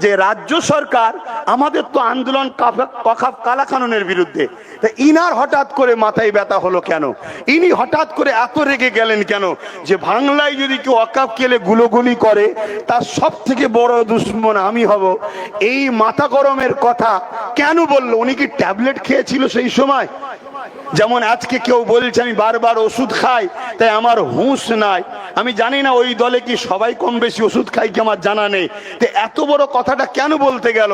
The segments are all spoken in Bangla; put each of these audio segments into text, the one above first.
যে রাজ্য সরকার আমাদের তো আন্দোলন কাফা- কখা- কালাকানুনের বিরুদ্ধে। তা ইনার হঠাৎ করে মাথায় ব্যথা হলো কেন? ইনি হঠাৎ করে এত রেগে গেলেন কেন? যে বাংলায় যদি কেউ অকাপ কেলে গুলোগুলি করে, তার সব থেকে বড় দুশ্মন আমি হব। এই মাথা গরমের কথা কেন বলল? উনি কি ট্যাবলেট খেয়েছিল সেই সময়? যেমন আজকে কেউ বলছে, আমি বারবার ওষুধ খাই, তাই আমার হুঁশ নাই। আমি জানি না ওই দলে কি সবাই কম বেশি ওষুধ খাই কি আমার জানা নেই। তো এত বড় কথাটা কেন বলতে গেল?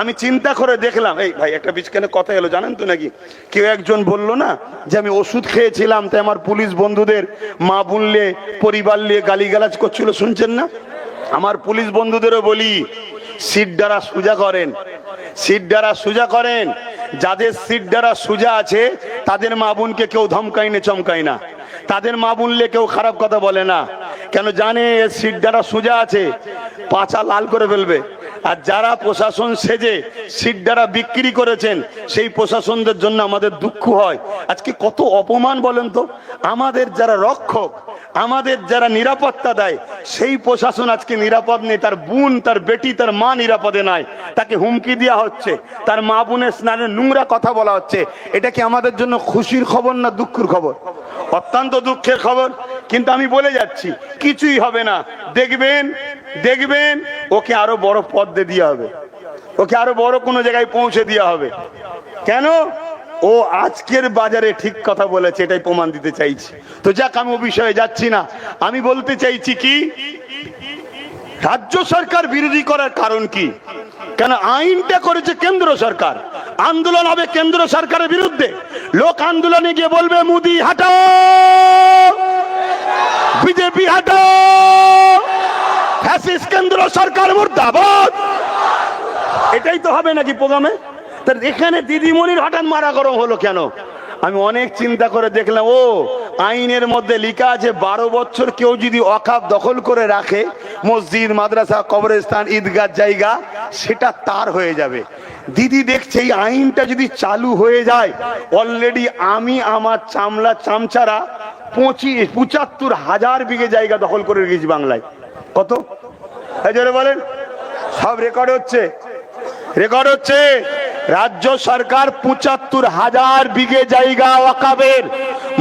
আমি চিন্তা করে দেখলাম, এই ভাই, একটা বিচখানে কথা এলো, জানেন তো নাকি? কেউ একজন বলল না যে, আমি ওষুধ খেয়েছিলাম, তাই আমার পুলিশ বন্ধুদের মা বুনলে পরিবার নিয়ে গালিগালাজ করছিল, শুনছেন না? আমার পুলিশ বন্ধুদেরও বলি, সিট দ্বারা সোজা করেন, সিট দ্বারা সোজা করেন। যাদের সিট দ্বারা সোজা আছে, তাদের মা বোনকে কেউ ধমকাই না চমকাই না। তাদের মা বোনলে কেউ খারাপ কথা বলে না। কেন জানে সিট দ্বারা সোজা আছে? পাচা লাল করে ফেলবে। আর যারা প্রশাসন সেজে সিট দ্বারা বিক্রি করেছেন, সেই প্রশাসনদের জন্য আমাদের দুঃখ হয়। আজকে কত অপমান বলেন তো? আমাদের যারা রক্ষক আমাদের যারা নিরাপত্তা দেয়, সেই প্রশাসন আজকে নিরাপদ নেই। তার বোন, তার বেটি, তার মা নিরাপদে নাই। তাকে হুমকি দেওয়া হচ্ছে। তার মা বোনের স্নানের নোংরা কথা বলা হচ্ছে। এটা কি আমাদের জন্য খুশির খবর না দুঃখের খবর? অত্যন্ত দুঃখের খবর। কিন্তু আমি বলে যাচ্ছি, কিছুই হবে না। দেখবেন দেখবেন, ওকে আরও বড় পদ দিয়ে হবে। ওকে আরও বড় কোনো জায়গায় পৌঁছে দেওয়া হবে। কেন? ও আজকের বাজারে ঠিক কথা বলেছে, এটাই প্রমাণ দিতে চাইছি। তো যাক, আমি ও বিষয়ে যাচ্ছি না। আমি বলতে চাইছি কি, রাজ্য সরকার বিরোধী করার কারণ কি? কেন আইনটা করেছে কেন্দ্র সরকার? আন্দোলন হবে কেন্দ্র সরকারের বিরুদ্ধে। লোক আন্দোলনে গিয়ে বলবে, মুদি, হাটাও! বিজেপি, হাটাও! কেন্দ্র সরকার মুর্দাবাদ! এটাই তো হবে নাকি প্রোগ্রামে? তার এখানে দিদিমণির হঠাৎ মারা গরম হলো কেন? আমি অনেক চিন্তা করে দেখলাম, ও, আইনের মধ্যে লেখা আছে, বারো বছর কেউ যদি অকাপ দখল করে রাখে, মসজিদ, মাদ্রাসা, কবরস্থান, ঈদগাহ জায়গা, সেটা তার হয়ে যাবে। দিদি দেখছে এই আইনটা যদি চালু হয়ে যায় অলরেডি আমি আমার চামলা চামচারা পঁচিশ পঁচাত্তর হাজার বিঘে জায়গা দখল করে রেখেছি বাংলায়। কত? বলেন। সব রেকর্ড হচ্ছে। রেকর্ড হচ্ছে। রাজ্য সরকার পঁচাত্তর হাজার বিঘে জায়গা ওয়াকাবের।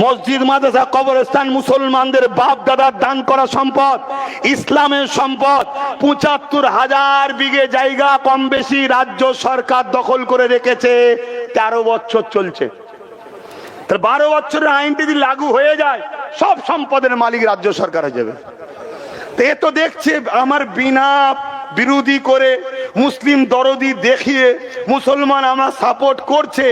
মসজিদ, মাদ্রাসা, কবরস্থান, মুসলমানদের বাপ দাদার দান করা সম্পদ, ইসলামের সম্পদ। পঁচাত্তর হাজার বিঘে জায়গা কম বেশি রাজ্য সরকার দখল করে রেখেছে। তেরো বছর চলছে। বারো বছরের আইনটি যদি লাগু হয়ে যায়, সব সম্পদের মালিক রাজ্য সরকার হয়ে যাবে। এ তো দেখছে আমার বিনা বিরোধী করে মুসলিম দরদি দেখিয়ে মুসলমান আমার সাপোর্ট করছে,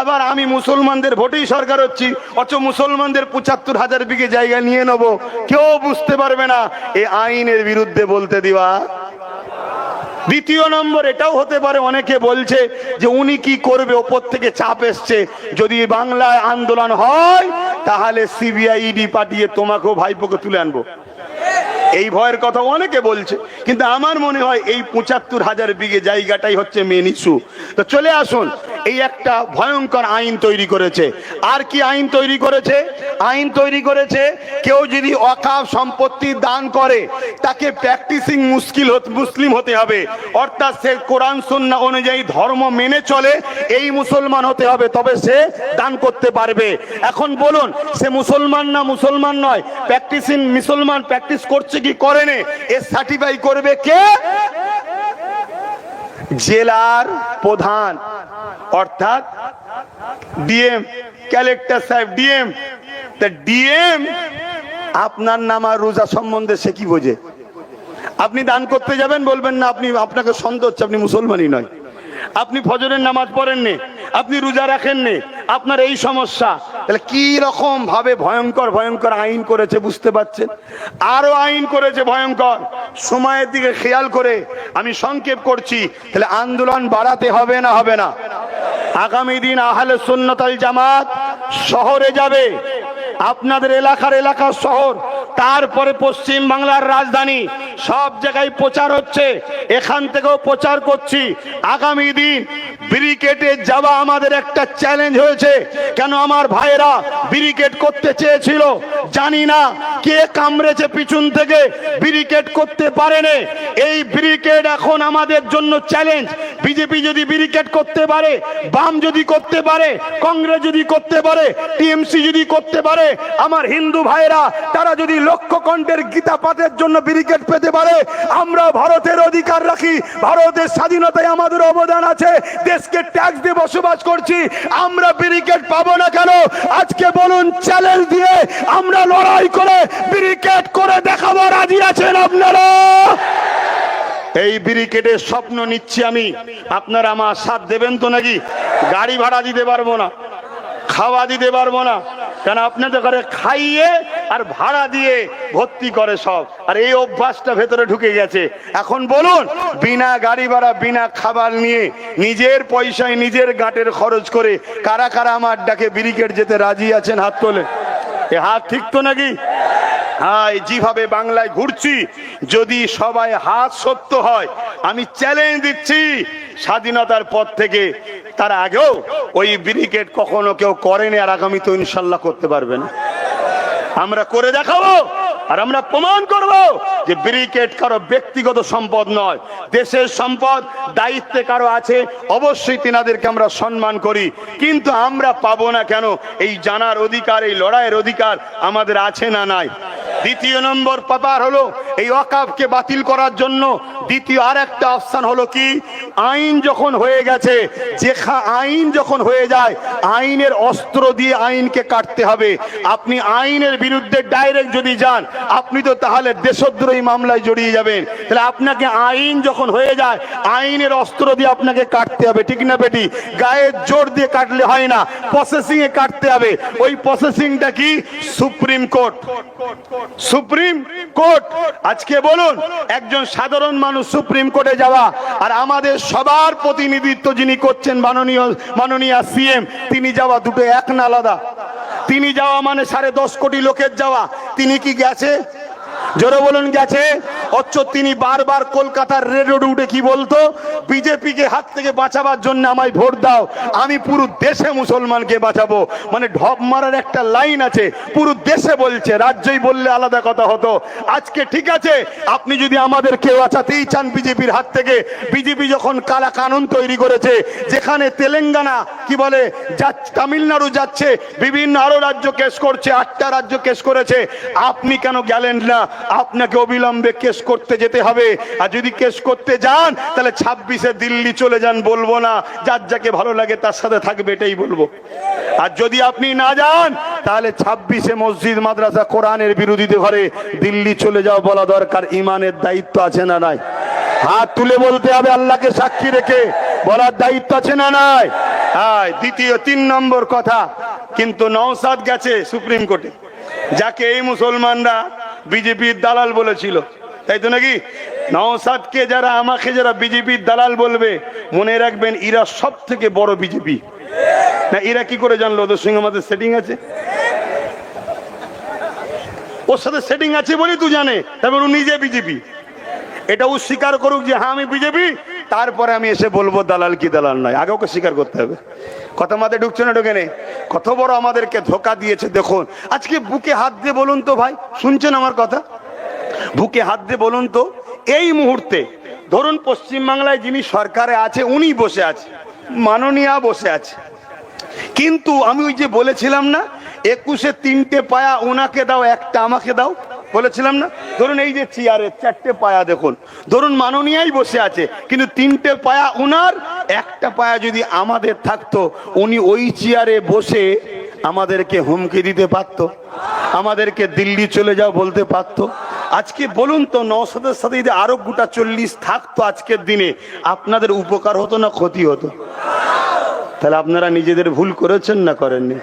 আবার আমি মুসলমানদের ভোটেই সরকার হচ্ছি, অথচ মুসলমানদের পঁচাত্তর হাজার বিঘে জায়গা নিয়ে নেব। কেউ বুঝতে পারবে না, এ আইনের বিরুদ্ধে বলতে দিবা। দ্বিতীয় নম্বর, এটাও হতে পারে অনেকে বলছে যে উনি কি করবে, ওপর থেকে চাপ এসছে। যদি বাংলায় আন্দোলন হয়, তাহলে সিবিআই ইডি পাঠিয়ে তোমাকেও ভাইপোকে তুলে আনব। এই ভয়ের কথা অনেকে বলছে, কিন্তু আমার মনে হয় এই পঁচাত্তর হাজার বিঘে জায়গাটাই হচ্ছে মেন ইস্যু তো চলে আসুন এই একটা ভয়ঙ্কর আইন তৈরি করেছে। আর কি আইন তৈরি করেছে? আইন তৈরি করেছে, কেউ যদি অকাপ সম্পত্তি দান করে, তাকে প্র্যাকটিসিং মুশকিল মুসলিম হতে হবে। অর্থাৎ সে কোরআন, সন্না অনুযায়ী ধর্ম মেনে চলে, এই মুসলমান হতে হবে, তবে সে দান করতে পারবে। এখন বলুন, সে মুসলমান না মুসলমান নয়? প্র্যাকটিসিং মুসলমান প্র্যাকটিস করছে কি করেনি এ সার্টিফাই করবে কে? জেলার প্রধান, অর্থাৎ ডিএম, কালেক্টর সাহেব, ডিএম। তা ডিএম, আপনার নাম আর রোজা সম্বন্ধে সে কি বোঝে? আপনি দান করতে যাবেন, বলবেন না, আপনি, আপনাকে সন্দেহ হচ্ছে, আপনি মুসলমানই নয়। আপনি ফজরের নামাজ পড়েননি, আপনি রোজা রাখেননি, আপনার এই সমস্যা তাহলে কি রকম ভাবে ভয়ঙ্কর ভয়ঙ্কর আইন করেছে বুঝতে পারছেন? আরও আইন করেছে ভয়ঙ্কর। সময়ের দিকে খেয়াল করে আমি সংক্ষেপ করছি, তাহলে আন্দোলন বাড়াতে হবে না হবে না। আগামী দিন আহলে সুন্নতাল জামাত শহরে যাবে। আপনাদের এলাকার এলাকার শহর, তারপরে পশ্চিম বাংলার রাজধানী, সব জায়গায় প্রচার হচ্ছে। এখান থেকেও প্রচার করছি। আগামী দিন ব্রিকেটে যাওয়া আমাদের একটা চ্যালেঞ্জ হয়েছে। কেন আমার ভাইয়েরা ব্রিকেট করতে চেয়েছিল? জানি না কে কামড়েছে পিছন থেকে। ব্রিকেট করতে পারেনি। এই ব্রিকেট এখন আমাদের জন্য চ্যালেঞ্জ। বিজেপি যদি ব্রিকেট করতে পারে, বাম যদি করতে পারে, কংগ্রেস যদি করতে পারে, টিএমসি যদি করতে পারে, আমার হিন্দু ভাইরা তারা যদি লক্ষ্য কণ্ঠের গীতা পাঠের জন্য ব্রিকেট পেতে পারে, আমরা ভারতের অধিকার রাখি, ভারতের স্বাধীনতায় আমাদের অবদান আছে, দেশকে ট্যাক্স দিয়ে বসবাস করছি, আমরা ব্রিকেট পাবো না কেন? আজকে বলুন চ্যালেঞ্জ দিয়ে আমরা লড়াই করে ব্রিকেট করে দেখাবো, রাজি আছেন আপনারা? এই ব্রিকেটের স্বপ্ন নিচ্ছি আমি। আপনারা আমার সাথ দেবেন তো নাকি? গাড়ি ভাড়া দিতে পারব না, খাওয়া দিতে পারব না। কেন আপনাদের ঘরে খাইয়ে আর ভাড়া দিয়ে ভর্তি করে সব। আর এই অভ্যাসটা ভেতরে ঢুকে গেছে। এখন বলুন, বিনা গাড়ি ভাড়া, বিনা খাবার নিয়ে নিজের পয়সায় নিজের গাঁটের খরচ করে কারা কারা আমার ডাকে ব্রিকেট যেতে রাজি আছেন হাত তোলে? এ হাত ঠিক তো নাকি? হ্যাঁ যেভাবে বাংলায় ঘুরছি, যদি সবাই হাত সত্য হয়, আমি চ্যালেঞ্জ দিচ্ছি। স্বাধীনতার পর থেকে, তার আগেও ওই ব্রিকেট কখনো কেউ করেনি, আর আগামী তো ইনশাল্লাহ করতে পারবে না। আমরা করে দেখাবো, আর আমরা প্রমাণ করব যে ব্রিকেট কারও ব্যক্তিগত সম্পদ নয়, দেশের সম্পদ, দায়িত্বে কারও আছে, অবশ্যই তিনাদেরকে আমরা সম্মান করি। কিন্তু আমরা পাবো না কেন? এই জানার অধিকার, এই লড়াইয়ের অধিকার আমাদের আছে না নাই? দ্বিতীয় নম্বর ব্যাপার হলো এই ওয়াকাফকে বাতিল করার জন্য। দ্বিতীয় আর একটা অপশন হলো কি? আইন যখন হয়ে গেছে, যেখা আইন যখন হয়ে যায়, আইনের অস্ত্র দিয়ে আইনকে কাটতে হবে। আপনি আইনের বিরুদ্ধে ডাইরেক্ট যদি যান, আপনি তো তাহলে দেশদ্রোহী মামলায় জড়িয়ে যাবেন। তাহলে আপনাকে আইন যখন হয়ে যায়, আইনের অস্ত্র দিয়ে আপনাকে কাটতে হবে, ঠিক না বেটি? গায়ের জোর দিয়ে কাটলে হয় না প্রসেসিং এ কাটতে হবে। ওই প্রসেসিংটা কি? সুপ্রিম কোর্ট সুপ্রিম কোর্ট, আজকে বলুন, একজন সাধারণ মানুষ সুপ্রিম কোর্টে যাওয়া, আর আমাদের সবার প্রতিনিধিত্ব যিনি করছেন মাননীয় মাননীয় সিএম, তিনি যাওয়া দুটো এক না আলাদা। তিনি যাওয়া মানে সাড়ে দশ কোটি লোকের যাওয়া। তিনি কি গেছে? জোরে বলুন, গেছে? অথচ তিনি বারবার কলকাতার রেড রোড উঠে কি বলতো, বিজেপিকে হাত থেকে বাঁচাবার জন্য আমায় ভোট দাও, আমি পুরো দেশে মুসলমানকে বাঁচাবো। মানে ঢপ মারার একটা লাইন আছে, পুরো দেশে বলছে, রাজ্যই বললে আলাদা কথা হতো। আজকে ঠিক আছে, আপনি যদি আমাদের কেউ বাঁচাতেই চান বিজেপির হাত থেকে, বিজেপি যখন কালা কানুন তৈরি করেছে, যেখানে তেলেঙ্গানা, কি বলে তামিলনাড়ু যাচ্ছে, বিভিন্ন আরও রাজ্য কেস করছে, আটটা রাজ্য কেস করেছে, আপনি কেন গেলেন না? আপনাকে অবিলম্বে কেস করতে যেতে হবে। আর যদি কেস করতে যান, তাহলে ছাব্বিশে দিল্লি চলে যান, বলব না। যার যাকে ভালো লাগে, তার সাথে থাকবে, এটাই বলব। আর যদি আপনি না যান, তাহলে ছাব্বিশে মসজিদ, মাদ্রাসা, কোরআনের বিরোধীতে ঘরে দিল্লি চলে যাও বলা দরকার। ইমানের দায়িত্ব আছে না নাই? হাত তুলে বলতে হবে আল্লাহকে সাক্ষী রেখে। বলার দায়িত্ব আছে না নাই? হ্যাঁ দ্বিতীয়, তিন নম্বর কথা। কিন্তু নওসাদ গেছে সুপ্রিম কোর্টে। যাকে এই মুসলমানরা বিজেপির দালাল বলেছিল। তাই তো নাকি? নওসাদকে যারা আমাকে যারা বিজেপির দালাল বলবে, মনে রাখবেন এরা সব থেকে বড় বিজেপি। না এরা কি করে জানলো? ওদের সঙ্গে আমাদের সেটিং আছে? ওর সাথে সেটিং আছে বলি তুই জানে। তারপর ও নিজে বিজেপি। এটা ও স্বীকার করুক যে হ্যাঁ আমি বিজেপি। তারপরে আমি এসে বলব, দালাল কি দালাল নয়। আগে ওকে স্বীকার করতে হবে। কথা মাথায় ঢুকছে না ঢুকে নেই কত বড় আমাদেরকে ধোকা দিয়েছে, দেখুন। আজকে বুকে হাত দিয়ে বলুন তো ভাই, শুনছেন আমার কথা? বুকে হাত দিয়ে বলুন তো, এই মুহূর্তে ধরুন পশ্চিমবাংলায় যিনি সরকারে আছে উনি বসে আছে, মাননীয়া বসে আছে। কিন্তু আমি ওই যে বলেছিলাম না, একুশে তিনটে পায়া ওনাকে দাও, একটা আমাকে দাও, বলেছিলাম না? ধরুন এই যে চেয়ারে চারটে পায়া দেখুন, ধরুন মাননীয়াই বসে আছে, কিন্তু তিনটে পায়া উনার, একটা পায়া যদি আমাদের থাকতো, উনি ওই চেয়ারে বসে আমাদেরকে হুমকি দিতে পারতো, আমাদেরকে দিল্লি চলে যাও বলতে পারতো আজকে বলুন তো নওসাদের সাথে যদি আরও গোটা চল্লিশ থাকতো আজকের দিনে, আপনাদের উপকার হতো না ক্ষতি হতো? তাহলে আপনারা নিজেদের ভুল করেছেন না করেননি?